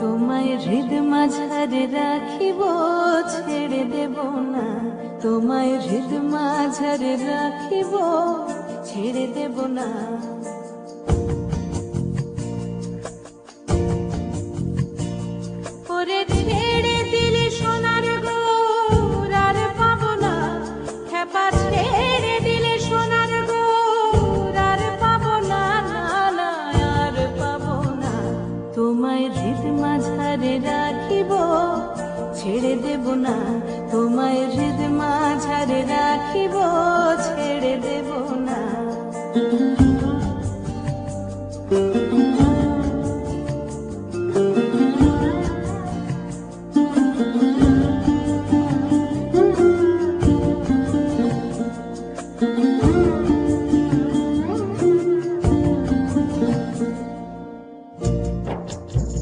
তোমায় হৃদ মাঝারে রাখিব ছেড়ে দেব না। তোমায় হৃদ মাঝারে রাখিব ছেড়ে দেব না। গীত মাঝারে রাখিব, ছেড়ে দেব না, তোমায় হৃদ মাঝারে রাখিব, ছেড়ে দেব না।